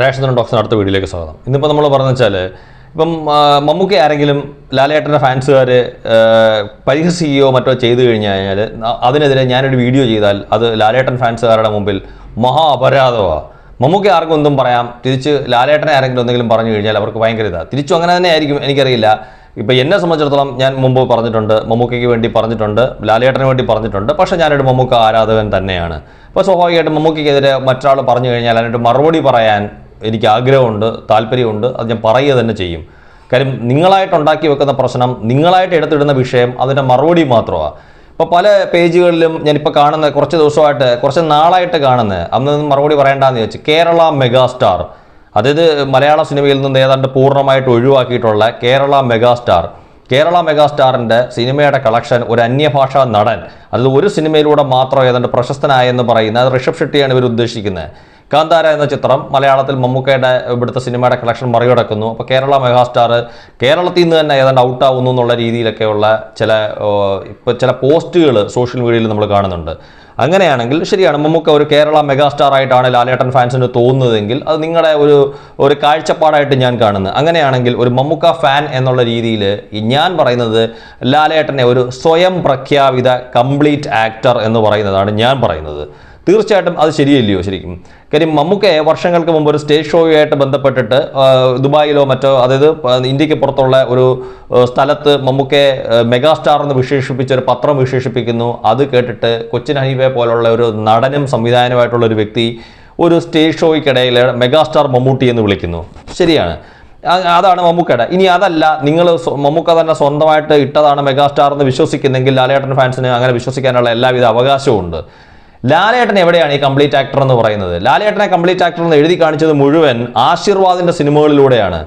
രാഷ്ട്രീയ ടോക്സിന് അടുത്ത വീഡിയോയിലേക്ക് സ്വാഗതം. ഇന്നിപ്പോൾ നമ്മൾ പറഞ്ഞു വെച്ചാൽ ഇപ്പം മമ്മൂക്കി ആരെങ്കിലും ലാലേട്ടന്റെ ഫാൻസുകാർ പരിഹസിക്കുകയോ മറ്റോ ചെയ്തു കഴിഞ്ഞു കഴിഞ്ഞാൽ അതിനെതിരെ ഞാനൊരു വീഡിയോ ചെയ്താൽ അത് ലാലേട്ടൻ ഫാൻസുകാരുടെ മുമ്പിൽ മഹാ അപരാധമാണ് മമ്മൂക്കി ആർക്കും എന്തും പറയാം. തിരിച്ച് ലാലേട്ടനെ ആരെങ്കിലും എന്തെങ്കിലും പറഞ്ഞു കഴിഞ്ഞാൽ അവർക്ക് ഭയങ്കര ഇതാണ് തിരിച്ചും അങ്ങനെ തന്നെ ആയിരിക്കും എനിക്കറിയില്ല. ഇപ്പം എന്നെ സംബന്ധിച്ചിടത്തോളം ഞാൻ മുമ്പ് പറഞ്ഞിട്ടുണ്ട് മമ്മൂക്കയ്ക്ക് വേണ്ടി പറഞ്ഞിട്ടുണ്ട് ലാലേട്ടന് വേണ്ടി പറഞ്ഞിട്ടുണ്ട് പക്ഷേ ഞാനൊരു മമ്മൂക്ക ആരാധകൻ തന്നെയാണ്. അപ്പോൾ സ്വാഭാവികമായിട്ടും മമ്മൂക്കയ്ക്കെതിരെ മറ്റൊരാൾ പറഞ്ഞു കഴിഞ്ഞാൽ അതിനൊരു മറുപടി പറയാൻ എനിക്ക് ആഗ്രഹമുണ്ട് താല്പര്യമുണ്ട് അത് ഞാൻ പറയുക തന്നെ ചെയ്യും. കാര്യം നിങ്ങളായിട്ട് ഉണ്ടാക്കി വെക്കുന്ന പ്രശ്നം നിങ്ങളായിട്ട് എടുത്തിടുന്ന വിഷയം അതിന്റെ മറുപടി മാത്രമാണ് ഇപ്പോൾ പല പേജുകളിലും ഞാനിപ്പോൾ കാണുന്ന കുറച്ച് ദിവസമായിട്ട് കുറച്ച് നാളായിട്ട് കാണുന്നത് അന്ന് മറുപടി പറയേണ്ടെന്ന് ചോദിച്ചു കേരള മെഗാസ്റ്റാർ അതായത് മലയാള സിനിമയിൽ നിന്ന് ഏതാണ്ട് പൂർണമായിട്ട് ഒഴിവാക്കിയിട്ടുള്ള കേരള മെഗാസ്റ്റാർ. കേരള മെഗാസ്റ്റാറിന്റെ സിനിമയുടെ കളക്ഷൻ ഒരു അന്യഭാഷാ നടൻ. അതിൽ ഒരു സിനിമയിലൂടെ മാത്രം ഏതാണ്ട് പ്രശസ്തനായെന്ന് പറയുന്ന അത് ഋഷഭ് ഷെട്ടിയാണ് ഇവർ ഉദ്ദേശിക്കുന്നത് കാന്താര എന്ന ചിത്രം മലയാളത്തിൽ മമ്മൂക്കയുടെ ഇവിടുത്തെ സിനിമയുടെ കളക്ഷൻ മറികടക്കുന്നു. അപ്പോൾ കേരള മെഗാസ്റ്റാർ കേരളത്തിൽ നിന്ന് തന്നെ ഏതാണ്ട് ഔട്ടാവുന്നു എന്നുള്ള രീതിയിലൊക്കെയുള്ള ചില ഇപ്പോൾ ചില പോസ്റ്റുകൾ സോഷ്യൽ മീഡിയയിൽ നമ്മൾ കാണുന്നുണ്ട്. അങ്ങനെയാണെങ്കിൽ ശരിയാണ് മമ്മൂക്ക ഒരു കേരള മെഗാസ്റ്റാർ ആയിട്ടാണ് ലാലേട്ടൻ ഫാൻസിന് തോന്നുന്നതെങ്കിൽ അത് നിങ്ങളുടെ ഒരു ഒരു കാഴ്ചപ്പാടായിട്ട് ഞാൻ കാണുന്നു. അങ്ങനെയാണെങ്കിൽ ഒരു മമ്മൂക്ക ഫാൻ എന്നുള്ള രീതിയിൽ ഞാൻ പറയുന്നത് ലാലേട്ടനെ ഒരു സ്വയം പ്രഖ്യാപിത കംപ്ലീറ്റ് ആക്ടർ എന്ന് പറയുന്നതാണ് ഞാൻ പറയുന്നത്. തീർച്ചയായിട്ടും അത് ശരിയല്ലയോ ശരിക്കും? കാര്യം മമ്മൂക്കെ വർഷങ്ങൾക്ക് മുമ്പ് ഒരു സ്റ്റേജ് ഷോയുമായിട്ട് ബന്ധപ്പെട്ടിട്ട് ദുബായിലോ മറ്റോ അതായത് ഇന്ത്യയ്ക്ക് പുറത്തുള്ള ഒരു സ്ഥലത്ത് മമ്മൂക്കെ മെഗാസ്റ്റാർ എന്ന് വിശേഷിപ്പിച്ച ഒരു പത്രം വിശേഷിപ്പിക്കുന്നു. അത് കേട്ടിട്ട് കൊച്ചിൻ ഹനീബെ പോലുള്ള ഒരു നടനും സംവിധായകനുമായിട്ടുള്ള ഒരു വ്യക്തി ഒരു സ്റ്റേജ് ഷോയ്ക്കിടയിൽ മെഗാസ്റ്റാർ മമ്മൂട്ടി എന്ന് വിളിക്കുന്നു. ശരിയാണ്. അതാണ് മമ്മൂക്കയുടെ. ഇനി അതല്ല നിങ്ങൾ മമ്മൂക്ക തന്നെ സ്വന്തമായിട്ട് ഇട്ടതാണ് മെഗാസ്റ്റാർ എന്ന് വിശ്വസിക്കുന്നെങ്കിൽ ലാലേട്ടൻ ഫാൻസിന് അങ്ങനെ വിശ്വസിക്കാനുള്ള എല്ലാവിധ അവകാശവും ഉണ്ട്. ലാലേട്ടൻ എവിടെയാണ് ഈ കംപ്ലീറ്റ് ആക്ടർ എന്ന് പറയുന്നത്? ലാലേട്ടനെ കംപ്ലീറ്റ് ആക്ടർ എന്ന് എഴുതി കാണിച്ചത് മുഴുവൻ ആശീർവാദിന്റെ സിനിമകളിലൂടെയാണ്.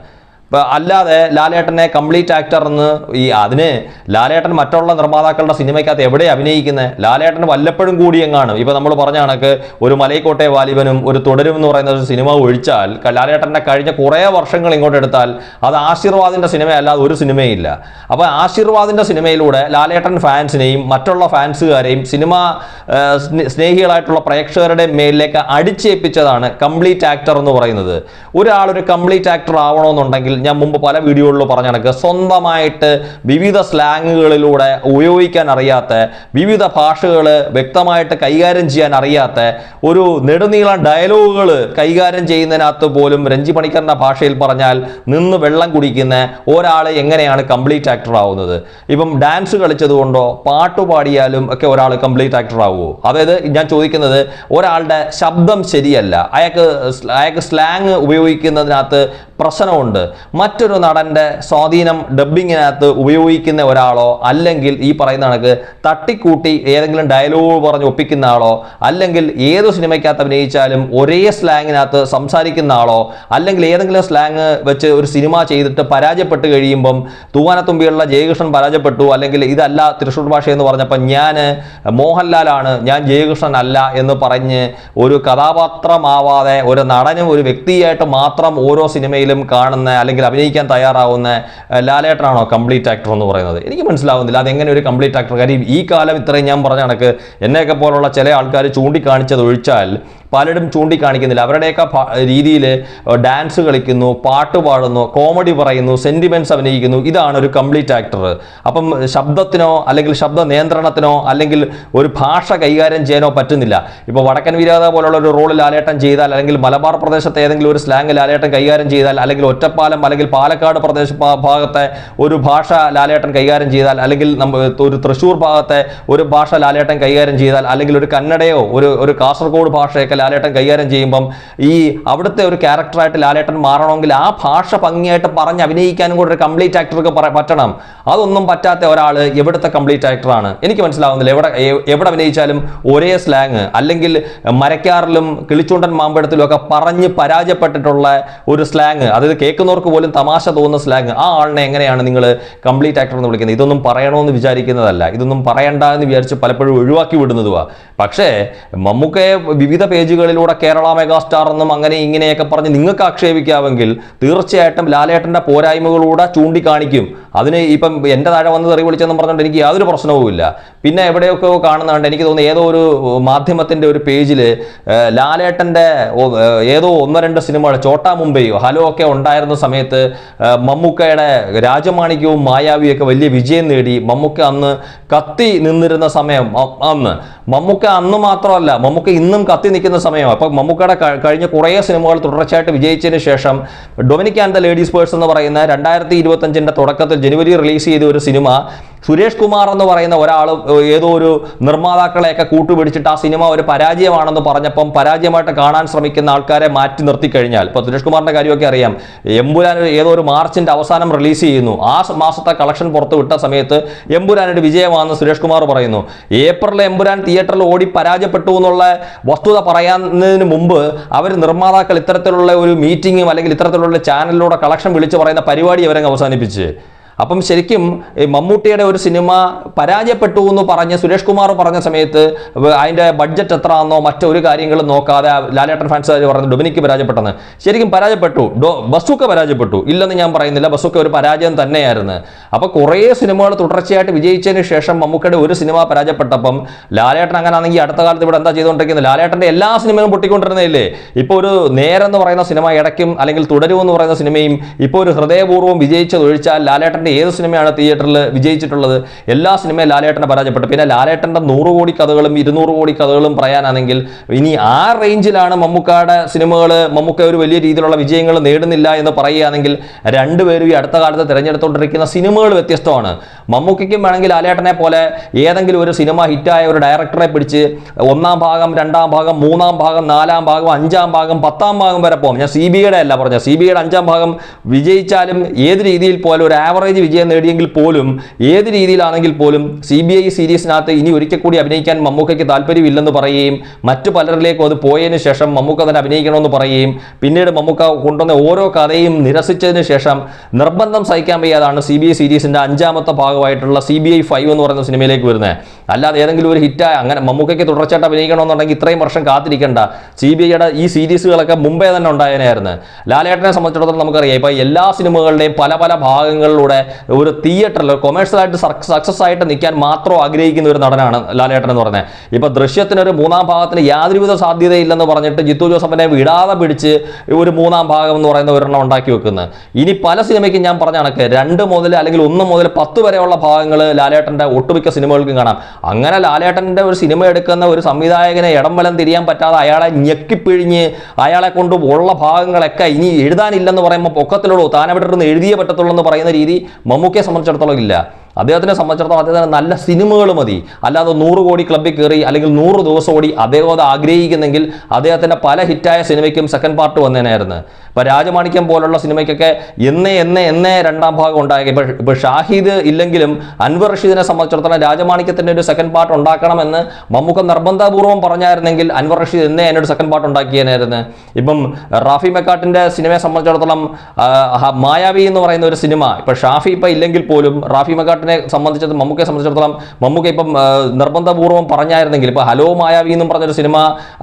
അല്ലാതെ ലാലേട്ടനെ കംപ്ലീറ്റ് ആക്ടർ എന്ന് ഈ അതിന് ലാലേട്ടൻ മറ്റുള്ള നിർമ്മാതാക്കളുടെ സിനിമയ്ക്കകത്ത് എവിടെ അഭിനയിക്കുന്നത്? ലാലേട്ടൻ വല്ലപ്പോഴും കൂടി എങ്ങാണ്? ഇപ്പം നമ്മൾ പറഞ്ഞ കണക്ക് ഒരു മലയിക്കോട്ടെ വാലിബനും ഒരു തുടരും എന്ന് പറയുന്ന ഒരു സിനിമ ഒഴിച്ചാൽ ലാലേട്ടന്റെ കഴിഞ്ഞ കുറേ വർഷങ്ങൾ ഇങ്ങോട്ട് എടുത്താൽ അത് ആശീർവാദിന്റെ സിനിമയല്ലാതെ ഒരു സിനിമയില്ല. അപ്പോൾ ആശീർവാദിന്റെ സിനിമയിലൂടെ ലാലേട്ടൻ ഫാൻസിനെയും മറ്റുള്ള ഫാൻസുകാരെയും സിനിമ സ്നേഹികളായിട്ടുള്ള പ്രേക്ഷകരുടെ മേലിലേക്ക് അടിച്ചേൽപ്പിച്ചതാണ് കംപ്ലീറ്റ് ആക്ടർ എന്ന് പറയുന്നത്. ഒരാളൊരു ഒരു കംപ്ലീറ്റ് ആക്ടർ ആവണമെന്നുണ്ടെങ്കിൽ ഞാൻ മുമ്പ് പല വീഡിയോകളിലും പറഞ്ഞ കണക്ക്. സ്വന്തമായിട്ട് വിവിധ സ്ലാങ്ങുകളിലൂടെ ഉപയോഗിക്കാൻ അറിയാത്ത വിവിധ ഭാഷകൾ വ്യക്തമായിട്ട് കൈകാര്യം ചെയ്യാൻ അറിയാത്ത ഒരു നെടുനീളം ഡയലോഗുകൾ കൈകാര്യം ചെയ്യുന്നതിനകത്ത് പോലും രഞ്ജി പണിക്കറിന്റെ ഭാഷയിൽ പറഞ്ഞാൽ നിന്ന് വെള്ളം കുടിക്കുന്ന ഒരാൾ എങ്ങനെയാണ് കംപ്ലീറ്റ് ആക്ടർ ആവുന്നത്? ഇപ്പം ഡാൻസ് കളിച്ചതുകൊണ്ടോ പാട്ട് പാടിയാലും ഒക്കെ ഒരാൾ കംപ്ലീറ്റ് ആക്ടർ ആവുമോ അതായത് ഞാൻ ചോദിക്കുന്നത് ഒരാളുടെ ശബ്ദം ശരിയല്ല. അയാൾക്ക് അയാൾക്ക് സ്ലാങ് ഉപയോഗിക്കുന്നതിനകത്ത് പ്രശ്നമുണ്ട്. മറ്റൊരു നടന്റെ സ്വാധീനം ഡബ്ബിങ്ങിനകത്ത് ഉപയോഗിക്കുന്ന ഒരാളോ അല്ലെങ്കിൽ ഈ പറയുന്ന കണക്ക് തട്ടിക്കൂട്ടി ഏതെങ്കിലും ഡയലോഗ് പറഞ്ഞ് ഒപ്പിക്കുന്ന ആളോ അല്ലെങ്കിൽ ഏത് സിനിമയ്ക്കകത്ത് അഭിനയിച്ചാലും ഒരേ സ്ലാങ്ങിനകത്ത് സംസാരിക്കുന്ന ആളോ അല്ലെങ്കിൽ ഏതെങ്കിലും സ്ലാങ് വെച്ച് ഒരു സിനിമ ചെയ്തിട്ട് പരാജയപ്പെട്ട് കഴിയുമ്പം തൂവാനത്തുമ്പിയുള്ള ജയകൃഷ്ണൻ പരാജയപ്പെട്ടു അല്ലെങ്കിൽ ഇതല്ല തൃശ്ശൂർ ഭാഷ എന്ന് പറഞ്ഞപ്പോൾ ഞാൻ മോഹൻലാലാണ് ഞാൻ ജയകൃഷ്ണൻ അല്ല എന്ന് പറഞ്ഞ് ഒരു കഥാപാത്രമാവാതെ ഒരു നടനും ഒരു വ്യക്തിയായിട്ട് മാത്രം ഓരോ സിനിമയിലും കാണുന്ന അല്ലെങ്കിൽ അഭിനയിക്കാൻ തയ്യാറാവുന്ന ലാലേട്ടനാണോ കംപ്ലീറ്റ് ആക്ടർ എന്ന് പറയുന്നത്? എനിക്ക് മനസ്സിലാവുന്നില്ല. അതെങ്ങനെ ഒരു കംപ്ലീറ്റ് ആക്ടർ? കാര്യം ഈ കാലം ഇത്രയും ഞാൻ പറഞ്ഞ കണക്ക് എന്നെയൊക്കെ പോലുള്ള ചില ആൾക്കാർ ചൂണ്ടിക്കാണിച്ചത് ഒഴിച്ചാൽ പലരും ചൂണ്ടിക്കാണിക്കുന്നില്ല. അവരുടെയൊക്കെ രീതിയിൽ ഡാൻസ് കളിക്കുന്നു പാട്ട് പാടുന്നു കോമഡി പറയുന്നു സെന്റിമെന്റ്സ് അഭിനയിക്കുന്നു. ഇതാണ് ഒരു കംപ്ലീറ്റ് ആക്ടർ. അപ്പം ശബ്ദത്തിനോ അല്ലെങ്കിൽ ശബ്ദ നിയന്ത്രണത്തിനോ അല്ലെങ്കിൽ ഒരു ഭാഷ കൈകാര്യം ചെയ്യാനോ പറ്റുന്നില്ല. ഇപ്പോൾ വടക്കൻ വീരാത പോലുള്ള ഒരു റോളിൽ ആലേട്ടം ചെയ്താൽ അല്ലെങ്കിൽ മലബാർ പ്രദേശത്തെ ഏതെങ്കിലും ഒരു സ്ലാങ് ലാലേട്ടൻ കൈകാര്യം ചെയ്താൽ അല്ലെങ്കിൽ ഒറ്റപ്പാലം അല്ലെങ്കിൽ പാലക്കാട് പ്രദേശ ഭാഗത്തെ ഒരു ഭാഷ ലാലേട്ടൻ കൈകാര്യം ചെയ്താൽ അല്ലെങ്കിൽ ഒരു തൃശ്ശൂർ ഭാഗത്തെ ഒരു ഭാഷ ലാലേട്ടൻ കൈകാര്യം ചെയ്താൽ അല്ലെങ്കിൽ ഒരു കന്നഡയോ ഒരു ഒരു കാസർഗോഡ് ഭാഷയൊക്കെ ലാലേട്ടൻ കൈകാര്യം ചെയ്യുമ്പം ഈ അവിടുത്തെ ഒരു ക്യാരക്ടറായിട്ട് ലാലേട്ടൻ മാറണമെങ്കിൽ ആ ഭാഷ ഭംഗിയായിട്ട് പറഞ്ഞ് അഭിനയിക്കാനും കൂടെ ഒരു കംപ്ലീറ്റ് ആക്ടർക്ക് പറ്റണം. അതൊന്നും പറ്റാത്ത ഒരാൾ എവിടുത്തെ കംപ്ലീറ്റ് ആക്ടറാണ്. എനിക്ക് മനസ്സിലാവുന്നില്ല. എവിടെ എവിടെ അഭിനയിച്ചാലും ഒരേ സ്ലാങ്. അല്ലെങ്കിൽ മരക്കാറിലും കിളിച്ചുണ്ടൻ മാമ്പഴത്തിലും ഒക്കെ പറഞ്ഞ് പരാജയപ്പെട്ടിട്ടുള്ള ഒരു സ്ലാങ്. അതായത് കേൾക്കുന്നവർക്ക് പോലും തമാശ തോന്നുന്ന സ്ലാങ്. ആ ആളിനെ എങ്ങനെയാണ് നിങ്ങൾ കംപ്ലീറ്റ് ആക്ടർ എന്ന് വിളിക്കുന്നത്? ഇതൊന്നും പറയണമെന്ന് വിചാരിക്കുന്നതല്ല. ഇതൊന്നും പറയണ്ട എന്ന് വിചാരിച്ച് പലപ്പോഴും ഒഴിവാക്കി വിടുന്നതുവാ. പക്ഷേ മമ്മൂക്കയെ വിവിധ പേജുകൾ പേജുകളിലൂടെ കേരള മെഗാസ്റ്റാർ എന്നും അങ്ങനെ ഇങ്ങനെയൊക്കെ പറഞ്ഞ് നിങ്ങൾക്ക് ആക്ഷേപിക്കാമെങ്കിൽ തീർച്ചയായിട്ടും ലാലേട്ടന്റെ പോരായ്മകളൂടെ ചൂണ്ടിക്കാണിക്കും. അതിന് ഇപ്പം എന്റെ താഴെ വന്ന് തെറി വിളിച്ചെന്നും പറഞ്ഞുകൊണ്ട് എനിക്ക് യാതൊരു പ്രശ്നവുമില്ല. പിന്നെ എവിടെയൊക്കെ കാണുന്നുണ്ട്? എനിക്ക് തോന്നുന്നു ഏതോ ഒരു മാധ്യമത്തിന്റെ ഒരു പേജിൽ ലാലേട്ടന്റെ ഏതോ ഒന്നോ രണ്ടോ സിനിമകൾ ചോട്ടാ മുംബൈയോ ഹലോ ഒക്കെ ഉണ്ടായിരുന്ന സമയത്ത് മമ്മൂക്കയുടെ രാജമാണിക്യവും മായാവിയൊക്കെ വലിയ വിജയം നേടി. മമ്മൂക്ക അന്ന് കത്തി നിന്നിരുന്ന സമയം അന്ന്. മമ്മൂക്ക അന്ന് മാത്രമല്ല മമ്മൂക്ക ഇന്നും കത്തി നിൽക്കുന്ന സമയം. അപ്പോൾ മമ്മൂക്കയുടെ കഴിഞ്ഞ കുറേ സിനിമകൾ തുടർച്ചയായിട്ട് വിജയിച്ചതിന് ശേഷം Dominic and the ladies purse എന്ന് പറയുന്ന രണ്ടായിരത്തി ഇരുപത്തഞ്ചിന്റെ തുടക്കത്തിൽ ജനുവരി റിലീസ് ചെയ്ത ഒരു സിനിമ സുരേഷ് കുമാർ എന്ന് പറയുന്ന ഒരാൾ ഏതോ ഒരു നിർമ്മാതാക്കളെയൊക്കെ കൂട്ടുപിടിച്ചിട്ട് ആ സിനിമ ഒരു പരാജയമാണെന്ന് പറഞ്ഞപ്പം പരാജയമായിട്ട് കാണാൻ ശ്രമിക്കുന്ന ആൾക്കാരെ മാറ്റി നിർത്തി കഴിഞ്ഞാൽ ഇപ്പോൾ സുരേഷ് കുമാറിന്റെ കാര്യമൊക്കെ അറിയാം എമ്പുരാൻ ഏതോ ഒരു മാർച്ചിന്റെ അവസാനം റിലീസ് ചെയ്യുന്നു ആ മാസത്തെ കളക്ഷൻ പുറത്ത് വിട്ട സമയത്ത് എമ്പുരാനൊരു വിജയമാണെന്ന് സുരേഷ് കുമാർ പറയുന്നു. ഏപ്രിൽ എമ്പുരാൻ തിയേറ്ററിൽ ഓടി പരാജയപ്പെട്ടു എന്നുള്ള വസ്തുത പറയുന്നതിന് മുമ്പ് അവർ നിർമ്മാതാക്കൾ ഇത്തരത്തിലുള്ള ഒരു മീറ്റിങ്ങും അല്ലെങ്കിൽ ഇത്തരത്തിലുള്ള ചാനലിലൂടെ കളക്ഷൻ വിളിച്ച് പറയുന്ന പരിപാടി അവരങ്ങ് അവസാനിപ്പിച്ച്. അപ്പം ശരിക്കും മമ്മൂട്ടിയുടെ ഒരു സിനിമ പരാജയപ്പെട്ടു എന്ന് പറഞ്ഞ് സുരേഷ് കുമാർ പറഞ്ഞ സമയത്ത് അതിന്റെ ബഡ്ജറ്റ് എത്ര ആണെന്നോ മറ്റൊരു കാര്യങ്ങളും നോക്കാതെ ലാലേട്ടൻ ഫാൻസ് പറഞ്ഞു ഡൊമിനിക്ക് പരാജയപ്പെട്ടെന്ന്. ശരിക്കും പരാജയപ്പെട്ടു. ഡോ ബസ്സുക്ക പരാജയപ്പെട്ടു. ഇല്ലെന്ന് ഞാൻ പറയുന്നില്ല. ബസ്സുക്ക ഒരു പരാജയം തന്നെയായിരുന്നു. അപ്പോൾ കുറേ സിനിമകൾ തുടർച്ചയായിട്ട് വിജയിച്ചതിന് ശേഷം മമ്മൂക്കയുടെ ഒരു സിനിമ പരാജയപ്പെട്ടപ്പം ലാലേട്ടൻ അങ്ങനെ ആണെങ്കിൽ അടുത്ത കാലത്ത് ഇവിടെ എന്താ ചെയ്തുകൊണ്ടിരിക്കുന്നത്? ലാലേട്ടന്റെ എല്ലാ സിനിമയും പൊട്ടിക്കൊണ്ടിരുന്നില്ലേ ഇപ്പോൾ ഒരു നേരം എന്ന് പറയുന്ന സിനിമ ഇടയ്ക്കും അല്ലെങ്കിൽ തുടരുമെന്ന് പറയുന്ന സിനിമയും ഇപ്പോൾ ഒരു ഹൃദയപൂർവം വിജയിച്ചത് ഒഴിച്ചാൽ ലാലേട്ടന്റെ ഏത് സിനിമയാണ് തിയേറ്ററിൽ വിജയിച്ചിട്ടുള്ളത്? എല്ലാ സിനിമയും ലാലേട്ടനെ പരാജയപ്പെട്ടു. പിന്നെ ലാലേട്ടന്റെ നൂറ് കോടി കഥകളും ഇരുന്നൂറ് കോടി കഥകളും പറയാനാണെങ്കിൽ ഇനി ആ റേഞ്ചിലാണ് മമ്മൂക്കയുടെ സിനിമകൾ മമ്മൂക്ക ഒരു വലിയ രീതിയിലുള്ള വിജയങ്ങൾ നേടുന്നില്ല എന്ന് പറയുകയാണെങ്കിൽ രണ്ടുപേരും ഈ അടുത്ത കാലത്ത് തിരഞ്ഞെടുത്തുകൊണ്ടിരിക്കുന്ന സിനിമകൾ വ്യത്യസ്തമാണ്. മമ്മൂക്കയ്ക്കും വേണമെങ്കിൽ ലാലേട്ടനെ പോലെ ഏതെങ്കിലും ഒരു സിനിമ ഹിറ്റായ ഒരു ഡയറക്ടറെ പിടിച്ച് ഒന്നാം ഭാഗം രണ്ടാം ഭാഗം മൂന്നാം ഭാഗം നാലാം ഭാഗം അഞ്ചാം ഭാഗം പത്താം ഭാഗം വരെ പോകും. ഞാൻ സി ബി ഐയുടെ അല്ല പറഞ്ഞ സി ബി ഐയുടെ അഞ്ചാം ഭാഗം വിജയിച്ചാലും ഏത് രീതിയിൽ പോലും ഒരു ആവറേജ് വിജയം നേടിയെങ്കിൽ പോലും ഏത് രീതിയിലാണെങ്കിൽ പോലും സി ബി ഐ സീരീസിനകത്ത് ഇനി ഒരിക്കൽ കൂടി അഭിനയിക്കാൻ മമ്മൂക്കയ്ക്ക് താല്പര്യമില്ലെന്ന് പറയുകയും മറ്റു പലരിലേക്കും അത് പോയതിനു ശേഷം മമ്മൂക്ക തന്നെ അഭിനയിക്കണമെന്ന് പറയുകയും പിന്നീട് മമ്മൂക്ക കൊണ്ടുവന്ന ഓരോ കഥയും നിരസിച്ചതിന് ശേഷം നിർബന്ധം സഹിക്കാൻ വയ്യാതാണ് സി ബി ഐ സീരീസിന്റെ അഞ്ചാമത്തെ ഭാഗമായിട്ടുള്ള സി ബി ഐ ഫൈവ് എന്ന് പറയുന്ന സിനിമയിലേക്ക് വരുന്നത്. അല്ലാതെ ഏതെങ്കിലും ഒരു ഹിറ്റായ അങ്ങനെ മമ്മൂക്കയ്ക്ക് തുടർച്ചയായിട്ട് അഭിനയിക്കണമെന്നുണ്ടെങ്കിൽ ഇത്രയും വർഷം കാത്തിരിക്കേണ്ട. സി ബി ഐയുടെ ഈ സീരീസുകളൊക്കെ മുമ്പേ തന്നെ ഉണ്ടായതിനായിരുന്നു ലാലേട്ടനെ സംബന്ധിച്ചിടത്തോളം നമുക്കറിയാം ഇപ്പോൾ എല്ലാ സിനിമകളുടെയും പല പല ഭാഗങ്ങളിലൂടെ ഒരു തിയേറ്ററിൽ കൊമേഴ്ഷ്യലായിട്ട് സക്സസ് ആയിട്ട് നിൽക്കാൻ മാത്രം ആഗ്രഹിക്കുന്ന ഒരു നടനാണ് ലാലേട്ടൻ എന്ന് പറഞ്ഞത് ഇപ്പോൾ ദൃശ്യത്തിന് ഒരു മൂന്നാം ഭാഗത്തിന് യാതൊരുവിധ സാധ്യതയില്ലെന്ന് പറഞ്ഞിട്ട് ജിത്തു ജോസഫിനെ വിടാതെ പിടിച്ച് ഒരു മൂന്നാം ഭാഗം എന്ന് പറയുന്ന ഒരെണ്ണം ഉണ്ടാക്കി വെക്കുന്നത് ഇനി പല സിനിമയ്ക്കും ഞാൻ പറഞ്ഞ കണക്ക് രണ്ട് മുതൽ അല്ലെങ്കിൽ ഒന്ന് മുതൽ പത്ത് വരെയുള്ള ഭാഗങ്ങൾ ലാലേട്ടന്റെ ഒട്ടുമിക്ക സിനിമകൾക്കും കാണാം. അങ്ങനെ ലാലേട്ടന്റെ ഒരു സിനിമ എടുക്കുന്ന ഒരു സംവിധായകനെ ഇടം വലം തിരിയാൻ പറ്റാതെ അയാളെ ഞെക്കിപ്പിഴിഞ്ഞ് അയാളെ കൊണ്ട് ഉള്ള ഭാഗങ്ങളൊക്കെ ഇനി എഴുതാനില്ലെന്ന് പറയുമ്പോൾ പൊക്കത്തിലുള്ളൂ. താൻ അവിടെ ഇരുന്ന് എഴുതിയേ പറ്റത്തുള്ളൂ എന്ന് പറയുന്ന രീതി മമ്മൂക്കയെ സംബന്ധിച്ചിടത്തോളം ഇല്ല. അദ്ദേഹത്തിനെ സംബന്ധിച്ചിടത്തോളം അദ്ദേഹത്തിന് നല്ല സിനിമകൾ മതി. അല്ലാതെ നൂറ് കോടി ക്ലബ്ബിൽ കയറി അല്ലെങ്കിൽ നൂറ് ദിവസം ഓടി അദ്ദേഹം അത് ആഗ്രഹിക്കുന്നെങ്കിൽ അദ്ദേഹത്തിന്റെ പല ഹിറ്റായ സിനിമയ്ക്കും സെക്കൻഡ് പാർട്ട് വന്നേനായിരുന്നു ഇപ്പോൾ രാജമാണിക്യം പോലുള്ള സിനിമയ്ക്കൊക്കെ എന്നേ എന്നേ എന്നേ രണ്ടാം ഭാഗം ഉണ്ടായി ഇപ്പോൾ ഇപ്പോൾ ഷാഹിദ് ഇല്ലെങ്കിലും അൻവർ റഷീദിനെ സംബന്ധിച്ചിടത്തോളം രാജമാണിക്യത്തിന്റെ ഒരു സെക്കൻഡ് പാർട്ട് ഉണ്ടാക്കണമെന്ന് മമ്മൂക്ക നിർബന്ധപൂർവം പറഞ്ഞായിരുന്നെങ്കിൽ അൻവർ റഷീദ് എന്നേ അതിനൊരു സെക്കൻഡ് പാർട്ട് ഉണ്ടാക്കിയേനായിരുന്നു ഇപ്പം റാഫി മെക്കാട്ടിന്റെ സിനിമയെ സംബന്ധിച്ചിടത്തോളം മായാവി എന്ന് പറയുന്ന ഒരു സിനിമ ഇപ്പോൾ ഷാഫി ഇപ്പം ഇല്ലെങ്കിൽ പോലും റാഫി മെക്കാട്ടിനെ സംബന്ധിച്ചത് മമ്മൂക്കയെ സംബന്ധിച്ചിടത്തോളം മമ്മൂക്ക ഇപ്പം നിർബന്ധപൂർവം പറഞ്ഞായിരുന്നെങ്കിൽ ഇപ്പോൾ ഹലോ മായാവി എന്നും പറഞ്ഞൊരു സിനിമ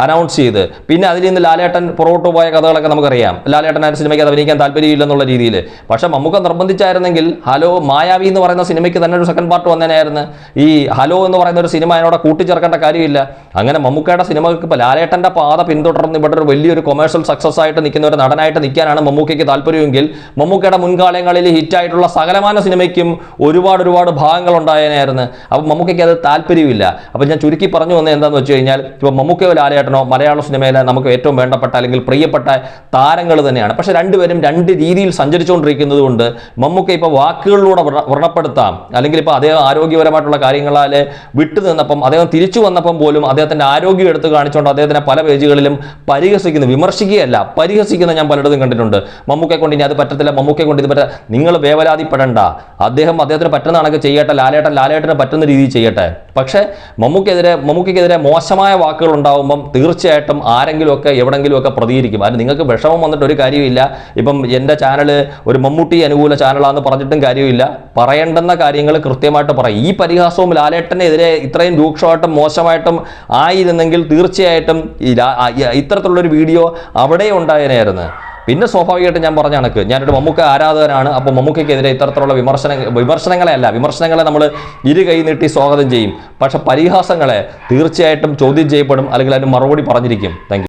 അനൗൺസ് ചെയ്ത്. പിന്നെ അതിൽ നിന്ന് ലാലേട്ടൻ പുറകോട്ട് പോയ കഥകളൊക്കെ നമുക്കറിയാം. ലാലേട്ടൻ സിനിമയ്ക്ക് അത് അഭിനയിക്കാൻ താല്പര്യമില്ലെന്നുള്ള രീതിയിൽ. പക്ഷേ മമ്മൂക്ക നിർബന്ധിച്ചായിരുന്നെങ്കിൽ ഹലോ മായാവി എന്ന് പറയുന്ന സിനിമയ്ക്ക് തന്നെ ഒരു സെക്കൻഡ് പാർട്ട് വന്നേനായിരുന്നു ഈ ഹലോ എന്ന് പറയുന്ന ഒരു സിനിമ അതിനോട് കൂട്ടിച്ചേർക്കേണ്ട കാര്യമില്ല. അങ്ങനെ മമ്മൂക്കയുടെ സിനിമകൾക്ക് ഇപ്പോൾ ലാലേട്ടന്റെ പാത പിന്തുടർന്ന് ഇവിടെ ഒരു വലിയൊരു കൊമേഴ്ഷ്യൽ സക്സസ് ആയിട്ട് നിൽക്കുന്ന ഒരു നടനായിട്ട് നിൽക്കാനാണ് മമ്മൂക്കയ്ക്ക് താല്പര്യമെങ്കിൽ മമ്മൂക്കയുടെ മുൻകാലങ്ങളിൽ ഹിറ്റായിട്ടുള്ള സകലമാന സിനിമയ്ക്കും ഒരുപാട് ഒരുപാട് ഭാഗങ്ങൾ ഉണ്ടായതിനായിരുന്നു അപ്പോൾ മമ്മൂക്കയ്ക്ക് അത് താല്പര്യമില്ല. അപ്പോൾ ഞാൻ ചുരുക്കി പറഞ്ഞു വന്നത് എന്താണെന്ന് വെച്ച് കഴിഞ്ഞാൽ ഇപ്പോൾ മമ്മൂക്കയോ ലാലേട്ടനോ മലയാള സിനിമയിലെ നമുക്ക് ഏറ്റവും വേണ്ടപ്പെട്ട അല്ലെങ്കിൽ പ്രിയപ്പെട്ട താരങ്ങൾ തന്നെയാണ്. പക്ഷേ രണ്ടുപേരും രണ്ട് രീതിയിൽ സഞ്ചരിച്ചുകൊണ്ടിരിക്കുന്നത് കൊണ്ട് മമ്മൂക്ക ഇപ്പോൾ വാക്കുകളിലൂടെ വ്ര- വ്രണപ്പെടുത്താം. അല്ലെങ്കിൽ ഇപ്പോൾ അദ്ദേഹം ആരോഗ്യപരമായിട്ടുള്ള കാര്യങ്ങളാൽ വിട്ടു നിന്നപ്പം അദ്ദേഹം തിരിച്ചു വന്നപ്പം പോലും അദ്ദേഹത്തിന്റെ ആരോഗ്യം എടുത്ത് കാണിച്ചുകൊണ്ട് അദ്ദേഹത്തിനെ പല പേജുകളിലും പരിഹസിക്കുന്നു. വിമർശിക്കുകയല്ല പരിഹസിക്കുന്ന ഞാൻ പലയിടത്തും കണ്ടിട്ടുണ്ട്. മമ്മൂക്കെ കൊണ്ട് ഇനി അത് പറ്റത്തില്ല മമ്മൂക്കെ കൊണ്ട് ഇത് പറ്റ നിങ്ങൾ വേവലാതിപ്പെടണ്ട. അദ്ദേഹം അദ്ദേഹത്തിന് പറ്റുന്ന കണക്ക് ചെയ്യട്ടെ ലാലേട്ടൻ ലാലേട്ടന് പറ്റുന്ന രീതിയിൽ ചെയ്യട്ടെ. പക്ഷേ മമ്മൂക്കെതിരെ മമ്മൂക്കെതിരെ മോശമായ വാക്കുകൾ ഉണ്ടാകുമ്പം തീർച്ചയായിട്ടും ആരെങ്കിലുമൊക്കെ എവിടെങ്കിലുമൊക്കെ പ്രതികരിക്കും. അത് നിങ്ങൾക്ക് വിഷമം വന്നിട്ട് ഒരു കാര്യമില്ല ഇപ്പം എന്റെ ചാനൽ ഒരു മമ്മൂട്ടി അനുകൂല ചാനലാണെന്ന് പറഞ്ഞിട്ടും കാര്യമില്ല പറയേണ്ടുന്ന കാര്യങ്ങൾ കൃത്യമായിട്ട് പറയും ഈ പരിഹാസവും ലാലേട്ടനെതിരെ ഇത്രയും രൂക്ഷമായിട്ടും മോശമായിട്ടും ആയിരുന്നെങ്കിൽ തീർച്ചയായിട്ടും ഇത്തരത്തിലുള്ളൊരു വീഡിയോ അവിടെ ഉണ്ടായേനായിരുന്നു പിന്നെ സ്വാഭാവികമായിട്ടും ഞാൻ പറഞ്ഞ കണക്ക്. ഞാനൊരു മമ്മൂക്ക ആരാധകനാണ്. അപ്പോൾ മമ്മൂക്കയ്ക്കെതിരെ ഇത്തരത്തിലുള്ള വിമർശന വിമർശനങ്ങളെ അല്ല വിമർശനങ്ങളെ നമ്മൾ ഇരു കൈ നീട്ടി സ്വാഗതം ചെയ്യും. പക്ഷെ പരിഹാസങ്ങളെ തീർച്ചയായിട്ടും ചോദ്യം ചെയ്യപ്പെടും. അല്ലെങ്കിൽ അതിന് മറുപടി പറഞ്ഞിരിക്കും. താങ്ക്